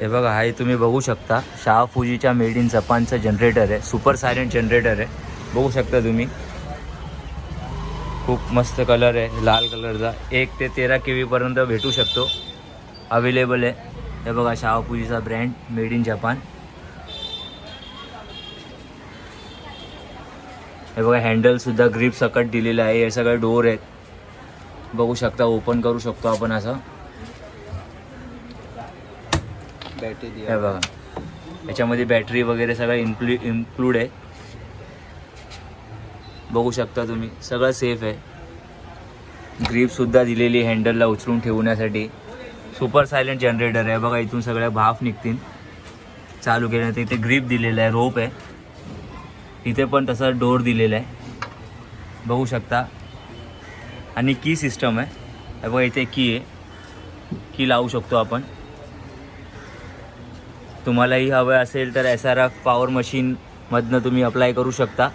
हे बघा हा तुम्ही बघू शकता. शाह फुजीच्या मेड इन जपानचं जनरेटर आहे. सुपर सायलेंट जनरेटर आहे. बघू शकता तुम्ही. खूप मस्त कलर आहे. लाल कलरचा एक ते तेरा के व्हीपर्यंत भेटू शकतो. अवेलेबल आहे. हे बघा शाह फुजीचा ब्रँड मेड इन जपान. हे बघा हँडलसुद्धा ग्रीप सकट दिलेलं आहे. हे सगळे डोर आहेत. बघू शकता ओपन करू शकतो आपण असं. बैटरी हे बघा. याच्यामध्ये बॅटरी वगैरे सगळं इन्क्लू इन्क्लूड आहे. बघू शकता तुम्ही सगळं सेफ आहे. ग्रीपसुद्धा दिलेली हँडलला उचलून ठेवण्यासाठी. सुपर सायलेंट जनरेटर आहे. बघा इथून सगळ्या भाफ निघतील. चालू केल्यानंतर इथे ग्रीप दिलेलं आहे रोप आहे. इथे पण तसा डोर दिलेला आहे. बघू शकता. आणि की सिस्टम आहे. बघा इथे की आहे. की लावू शकतो आपण. तुम्हालाही हवं असेल तर एस आर एफ पॉवर मशीनमधनं तुम्ही अप्लाय करू शकता.